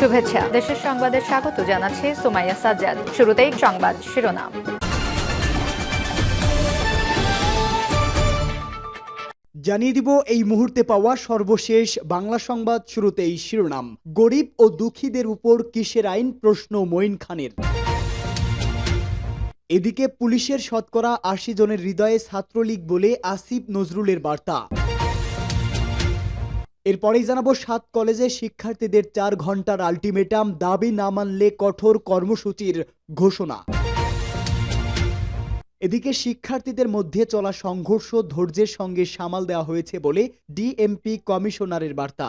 শুভেচ্ছা। দেশের সংবাদে স্বাগত জানাচ্ছি সুমাইয়া সাজ্জাদ। শুরুতেই সংবাদ শিরোনাম। জানিয়ে দিব এই মুহূর্তে পাওয়া সর্বশেষ বাংলা সংবাদ শুরুতেই শিরোনাম। গরিব ও দুঃখীদের উপর কিসের আইন? প্রশ্ন মঈন খানের। এদিকে পুলিশের শতকরা আশি জনের হৃদয়ে ছাত্রলীগ বলে আসিফ নজরুলের বার্তা। এরপরেই জানাব, সাত কলেজে শিক্ষার্থীদের চার ঘণ্টার আলটিমেটাম, দাবি না মানলে কঠোর কর্মসূচির ঘোষণা। এদিকে শিক্ষার্থীদের মধ্যে চলা সংঘর্ষ ধৈর্যের সঙ্গে সামাল দেওয়া হয়েছে বলে ডিএমপি কমিশনারের বার্তা।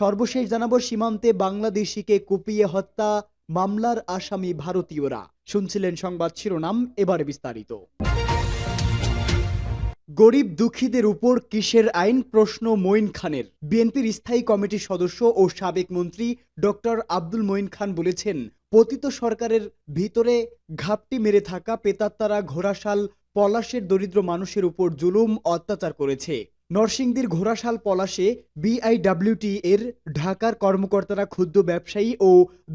সর্বশেষ জানাব, সীমান্তে বাংলাদেশিকে কুপিয়ে হত্যা মামলার আসামি ভারতীয়রা। শুনছিলেন সংবাদ শিরোনাম, এবারে বিস্তারিত। গরিব দুঃখীদের উপর কিসের আইন? প্রশ্ন মঈন খানের। বিএনপির স্থায়ী কমিটির সদস্য ও সাবেক মন্ত্রী ডক্টর আব্দুল মঈন খান বলেছেন, পতিত সরকারের ভিতরে ঘাপটি মেরে থাকা পেতাত্তারা ঘোড়াশাল, পলাশের দরিদ্র মানুষের উপর জুলুম, অত্যাচার করেছে। নরসিংদীর ঘোড়াশাল পলাশে বিআইডব্লিউটি এর ঢাকার কর্মকর্তারা ক্ষুদ্র ব্যবসায়ী ও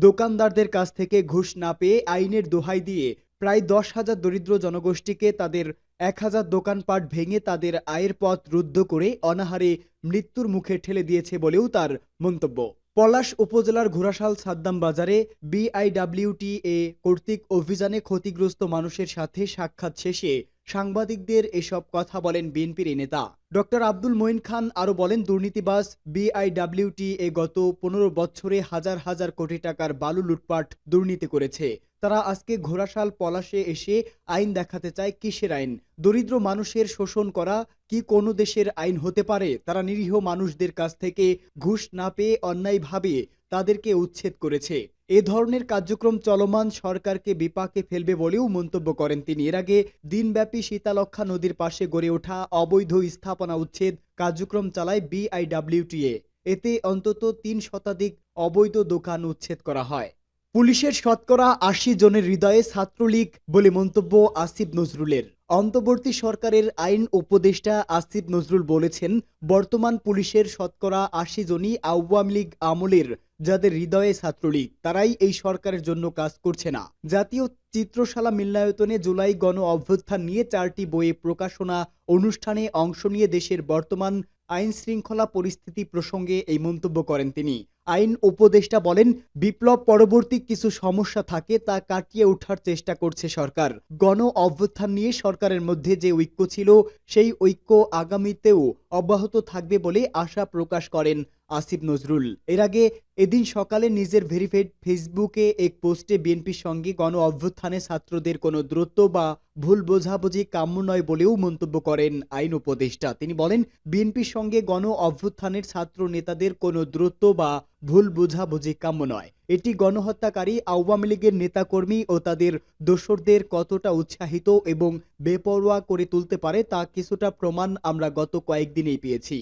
দোকানদারদের কাছ থেকে ঘুষ না পেয়ে আইনের দোহাই দিয়ে প্রায় দশ হাজার দরিদ্র জনগোষ্ঠীকে তাদের এক হাজার দোকানপাট ভেঙে তাদের আয়ের পথ রুদ্ধ করে অনাহারে মৃত্যুর মুখে ঠেলে দিয়েছে বলেও তার মন্তব্য। পলাশ উপজেলার ঘোড়াশাল সাদ্দাম বাজারে বিআইডব্লিউটিএ কর্তৃক অভিযানে ক্ষতিগ্রস্ত মানুষের সাথে সাক্ষাৎ শেষে সাংবাদিকদের এসব কথা বলেন বিএনপির নেতা। ডক্টর আব্দুল মঈন খান আরও বলেন, দুর্নীতিবাজ বিআইডব্লিউটিএ গত পনেরো বছরে হাজার হাজার কোটি টাকার বালু লুটপাট দুর্নীতি করেছে। তারা আজকে ঘোড়াশাল পলাশে এসে আইন দেখাতে চায়, কিসের আইন? দরিদ্র মানুষের শোষণ করা কি কোনো দেশের আইন হতে পারে? তারা নিরীহ মানুষদের কাছ থেকে ঘুষ না পেয়ে অন্যায়ভাবে তাদেরকে উচ্ছেদ করেছে। এ ধরনের কার্যক্রম চলমান সরকারকে বিপাকে ফেলবে বলেও মন্তব্য করেন তিনি। এর আগে দিনব্যাপী শীতালক্ষা নদীর পাশে গড়ে ওঠা অবৈধ স্থাপনা উচ্ছেদ কার্যক্রম চালায় বিআইডব্লিউটিএ। এতে অন্তত তিন শতাধিক অবৈধ দোকান উচ্ছেদ করা হয়। পুলিশের শতকরা আশি জনের হৃদয়ে ছাত্রলীগ বলে মন্তব্য আসিফ নজরুলের। অন্তর্বর্তী সরকারের আইন উপদেষ্টা আসিফ নজরুল বলেছেন, বর্তমান পুলিশের শতকরা আশি জনই আওয়ামী লীগ আমলের যাদের হৃদয়ে ছাত্রলীগ, তারাই এই সরকারের জন্য কাজ করছে না। জাতীয় চিত্রশালা মিলনায়তনে জুলাই গণ অভ্যুত্থান নিয়ে চারটি বইয়ে প্রকাশনা অনুষ্ঠানে অংশ নিয়ে দেশের বর্তমান আইন শৃঙ্খলা পরিস্থিতি প্রসঙ্গে এই মন্তব্য করেন তিনি। আইন উপদেষ্টা বলেন, বিপ্লব পরবর্তী কিছু সমস্যা থাকে তা কাটিয়ে ওঠার চেষ্টা করছে সরকার। গণ অভ্যুত্থান নিয়ে সরকারের মধ্যে যে ঐক্য ছিল, সেই ঐক্য আগামীতেও অব্যাহত থাকবে বলে আশা প্রকাশ করেন আসিফ নজরুল। এর আগে এদিন সকালে নিজের ভেরিফাইড ফেসবুকে এক পোস্টে বিএনপির সঙ্গে গণ অভ্যুত্থানে ছাত্রদের কোনো দূরত্ব বা ভুল বোঝাবুঝি কাম্য নয় বলেও মন্তব্য করেন আইন উপদেষ্টা। তিনি বলেন, বিএনপির সঙ্গে গণ অভ্যুত্থানের ছাত্র নেতাদের কোনো দূরত্ব বা ভুল বুঝাবুঝি কাম্য নয়। এটি গণহত্যাকারী আওয়ামী লীগের নেতাকর্মী ও তাদের দোসরদের কতটা উৎসাহিত এবং বেপরোয়া করে তুলতে পারে তা কিছুটা প্রমাণ আমরা গত কয়েকদিনেই পেয়েছি।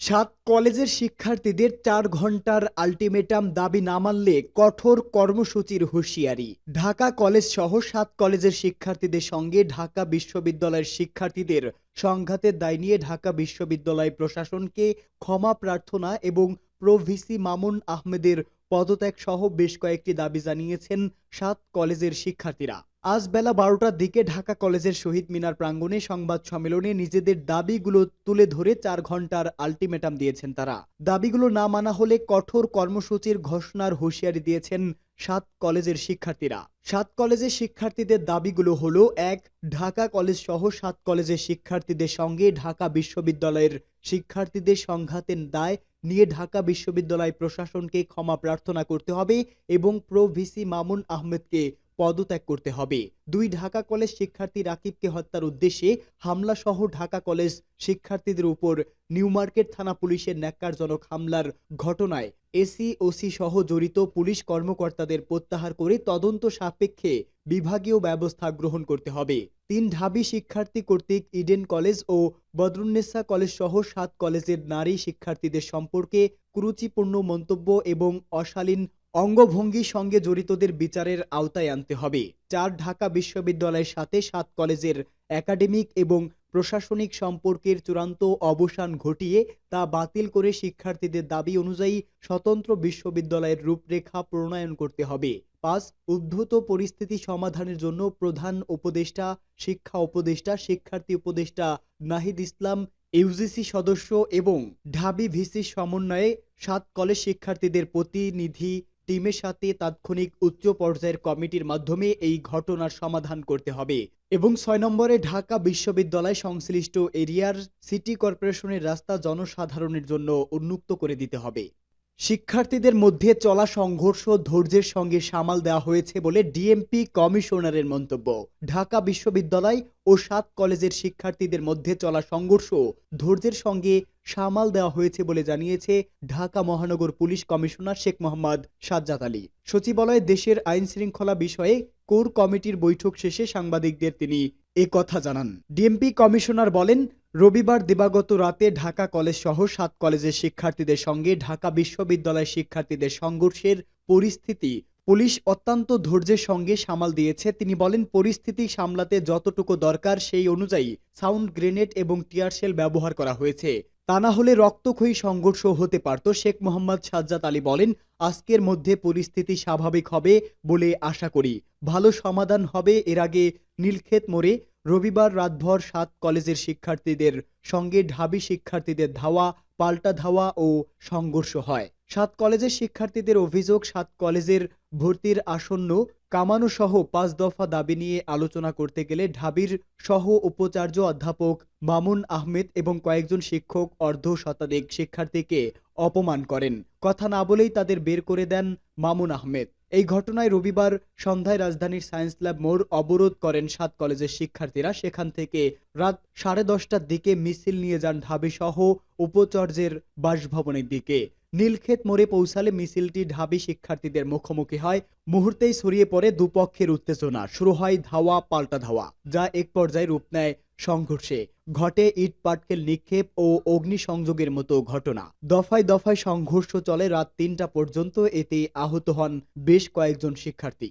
সাত কলেজের শিক্ষার্থীদের চার ঘণ্টার আলটিমেটাম দাবি না মানলে কঠোর কর্মসূচির হুঁশিয়ারি। ঢাকা কলেজ সহ সাত কলেজের শিক্ষার্থীদের সঙ্গে ঢাকা বিশ্ববিদ্যালয়ের শিক্ষার্থীদের সংঘাতের দায় নিয়ে ঢাকা বিশ্ববিদ্যালয় প্রশাসনকে ক্ষমা প্রার্থনা এবং প্রভিসি মামুন আহমেদের পদত্যাগ সহ বেশ কয়েকটি দাবি জানিয়েছেন সাত কলেজের শিক্ষার্থীরা। আজ বেলা বারোটার দিকে ঢাকা কলেজের শহীদ মিনার প্রাঙ্গণে সংবাদ সম্মেলনে নিজেদের দাবিগুলো তুলে ধরে চার ঘণ্টার আলটিমেটাম দিয়েছেন তারা। দাবিগুলো না মানা হলে কঠোর কর্মসূচির ঘোষণার হুঁশিয়ারি দিয়েছেন সাত কলেজের শিক্ষার্থীরা। সাত কলেজের শিক্ষার্থীদের দাবিগুলো হলো, এক, ঢাকা কলেজ সহ সাত কলেজের শিক্ষার্থীদের সঙ্গে ঢাকা বিশ্ববিদ্যালয়ের শিক্ষার্থীদের সংঘাতের দায় নিয়ে ঢাকা বিশ্ববিদ্যালয় প্রশাসনকে ক্ষমা প্রার্থনা করতে হবে এবং প্রো ভিসি মামুন আহমেদকে পদত্যাগ করতে হবে। দুই ঢাকা কলেজ শিক্ষার্থী রাকিবকে হত্যার উদ্দেশ্যে হামলা সহ ঢাকা কলেজ শিক্ষার্থীদের উপর নিউ মার্কেট থানা পুলিশের ন্যাক্কারজনক হামলার ঘটনায় এসি, ওসি সহ জড়িত পুলিশ কর্মকর্তাদের প্রত্যাহার করে তদন্ত সাপেক্ষে বিভাগীয় ব্যবস্থা গ্রহণ করতে হবে। তিন ঢাবি শিক্ষার্থী কর্তৃক ইডেন কলেজ ও বদরুন্নেসা কলেজ সহ সাত কলেজের নারী শিক্ষার্থীদের সম্পর্কে কুরুচিপূর্ণ মন্তব্য এবং অশালীন অঙ্গভঙ্গির সঙ্গে জড়িতদের বিচারের আওতায় আনতে হবে। চার ঢাকা বিশ্ববিদ্যালয়ের সাথে সাত কলেজের একাডেমিক এবং প্রশাসনিক সম্পর্কের চূড়ান্ত অবসান ঘটিয়ে তা বাতিল করে শিক্ষার্থীদের দাবি অনুযায়ী স্বতন্ত্র বিশ্ববিদ্যালয়ের রূপরেখা প্রণয়ন করতে হবে। পাঁচ, উদ্ধত পরিস্থিতি সমাধানের জন্য প্রধান উপদেষ্টা, শিক্ষা উপদেষ্টা, শিক্ষার্থী উপদেষ্টা নাহিদ ইসলাম, ইউজিসি সদস্য এবং ঢাবি ভিসি সমন্বয়ে সাত কলেজ শিক্ষার্থীদের প্রতিনিধি টিমের সাথে তাৎক্ষণিক উচ্চ পর্যায়ের কমিটির মাধ্যমে এই ঘটনার সমাধান করতে হবে। এবং ছয় নম্বরে ঢাকা বিশ্ববিদ্যালয় সংশ্লিষ্ট এরিয়ার সিটি কর্পোরেশনের রাস্তা জনসাধারণের জন্য উন্মুক্ত করে দিতে হবে। শিক্ষার্থীদের মধ্যে চলা সংঘর্ষ ধৈর্যের সঙ্গে সামাল দেওয়া হয়েছে বলে ডিএমপি কমিশনারের মন্তব্য। ঢাকা বিশ্ববিদ্যালয় ও সাত কলেজের শিক্ষার্থীদের মধ্যে চলা সংঘর্ষ ধৈর্যের সঙ্গে সামাল দেওয়া হয়েছে বলে জানিয়েছে ঢাকা মহানগর পুলিশ কমিশনার শেখ মোহাম্মদ সাজ্জাদ আলী। সচিবালয়ে দেশের আইন শৃঙ্খলা বিষয়ে কোর কমিটির বৈঠক শেষে সাংবাদিকদের তিনি এ কথা জানান। ডিএমপি কমিশনার বলেন রবিবার দিবাগত রাতে ঢাকা কলেজ সহ সাত কলেজের শিক্ষার্থীদের সঙ্গে ঢাকা বিশ্ববিদ্যালয়ের শিক্ষার্থীদের সংঘর্ষের পরিস্থিতি পুলিশ অত্যন্ত ধৈর্যের সঙ্গে সামাল দিয়েছে। তিনি বলেন, পরিস্থিতি সামলাতে যতটুকু দরকার সেই অনুযায়ী সাউন্ড গ্রেনেড এবং টিয়ারশেল ব্যবহার করা হয়েছে। তা না হলে রক্তক্ষয়ী সংঘর্ষ হতে পারত, শেখ মোহাম্মদ সাজ্জাদ আলী বলেন, আজকের মধ্যে পরিস্থিতি স্বাভাবিক হবে বলে আশা করি। ভালো সমাধান হবে এর আগে নীলক্ষেত মোড়ে রবিবার রাতভর সাত কলেজের শিক্ষার্থীদের সঙ্গে ঢাবি শিক্ষার্থীদের ধাওয়া, পাল্টা ধাওয়া ও সংঘর্ষ হয়। সাত কলেজের শিক্ষার্থীদের অভিযোগ, সাত কলেজের ভর্তির আসন্ন কামানো সহ পাঁচ দফা দাবি নিয়ে আলোচনা করতে গেলে ঢাবির সহ উপাচার্য অধ্যাপক মামুন আহমেদ এবং কয়েকজন শিক্ষক অর্ধ শতাধিক শিক্ষার্থীকে অপমান করেন। কথা না বলেই তাদের বের করে দেন মামুন আহমেদ। এই ঘটনায় রবিবার সন্ধ্যায় রাজধানীর সায়েন্স ল্যাব মোড় অবরোধ করেন সাত কলেজের শিক্ষার্থীরা। সেখান থেকে রাত সাড়ে দশটার দিকে মিছিল নিয়ে যান ঢাবি সহ উপাচার্যের বাসভবনের দিকে। নীলক্ষেত মোড়ে পৌঁছালে মিছিলটি ঢাবি শিক্ষার্থীদের মুখোমুখি হয়। মুহূর্তেই ছড়িয়ে পড়ে দুপক্ষের উত্তেজনা। শুরু হয় ধাওয়া, পাল্টা ধাওয়া, যা এক পর্যায়ে রূপ নেয় সংঘর্ষে। ঘটে ইট পাটকেল নিক্ষেপ ও অগ্নিসংযোগের মতো ঘটনা। দফায় দফায় সংঘর্ষ চলে রাত তিনটা পর্যন্ত, এতে আহত হন বেশ কয়েকজন শিক্ষার্থী।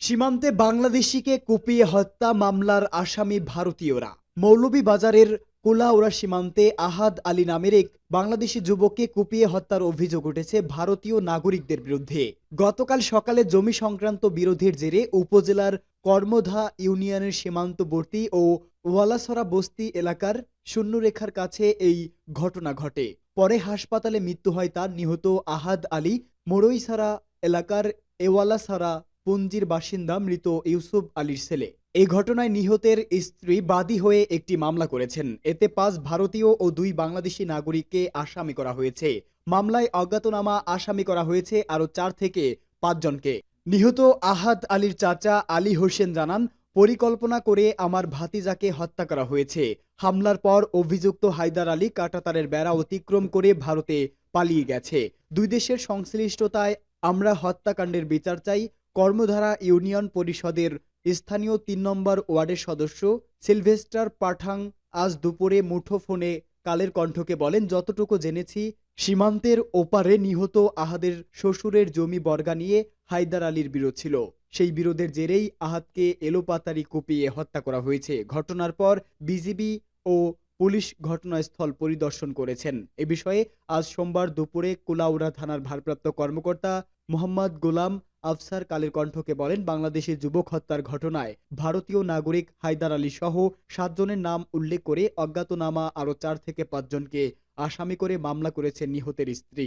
সীমান্তে বাংলাদেশিকে কুপিয়ে হত্যা মামলার আসামি ভারতীয়রা। মৌলভীবাজারের কোলাউড়া সীমান্তে আহাদ আলী নামের এক বাংলাদেশি যুবককে কুপিয়ে হত্যার অভিযোগ উঠেছে ভারতীয় নাগরিকদের বিরুদ্ধে। গতকাল সকালে জমি সংক্রান্ত বিরোধের জেরে উপজেলার কর্মধা ইউনিয়নের সীমান্তবর্তী ও ওয়ালাসরা বস্তি এলাকার শূন্যরেখার কাছে এই ঘটনা ঘটে। পরে হাসপাতালে মৃত্যু হয় তার নিহত আহাদ আলী মোরইসারা এলাকার এওয়ালাসারা পুঞ্জির বাসিন্দা মৃত ইউসুফ আলীর ছেলে। এই ঘটনায় নিহতের স্ত্রী বাদী হয়ে একটি মামলা করেছেন। এতে পাঁচ ভারতীয় ও দুই বাংলাদেশি নাগরিককে আসামি করা হয়েছে। মামলায় অজ্ঞাতনামা আসামি করা হয়েছে আরও চার থেকে পাঁচজনকে। নিহত আহাদ আলীর চাচা আলী হোসেন জানান পরিকল্পনা করে আমার ভাতিজাকে হত্যা করা হয়েছে। হামলার পর অভিযুক্ত হায়দার আলী কাটাতারের বেড়া অতিক্রম করে ভারতে পালিয়ে গেছে। দুই দেশের সংশ্লিষ্টতায় আমরা হত্যাকাণ্ডের বিচার চাই। কর্মধারা ইউনিয়ন পরিষদের স্থানীয় তিন নম্বর ওয়ার্ডের সদস্য সিলভেস্টার পাঠাং আজ দুপুরে মুঠোফোনে কালের কণ্ঠকে বলেন, যতটুকু জেনেছি, সীমান্তের ওপারে নিহত আহাদের শ্বশুরের জমি বর্গা নিয়ে হায়দার আলীর বিরোধ ছিল। সেই বিরোধের জেরেই আহাতকে এলোপাতারি কুপিয়ে হত্যা করা হয়েছে। ঘটনার পর বিজিবি ও পুলিশ ঘটনাস্থল পরিদর্শন করেছেন। এ বিষয়ে আজ সোমবার দুপুরে কুলাউড়া থানার ভারপ্রাপ্ত কর্মকর্তা মোহাম্মদ গোলাম আফসার কালের কণ্ঠকে বলেন, বাংলাদেশে যুবক হত্যার ঘটনায় ভারতীয় নাগরিক হায়দার আলী সহ সাতজনের নাম উল্লেখ করে অজ্ঞাতনামা আরও চার থেকে পাঁচজনকে আসামি করে মামলা করেছে নিহতের স্ত্রী।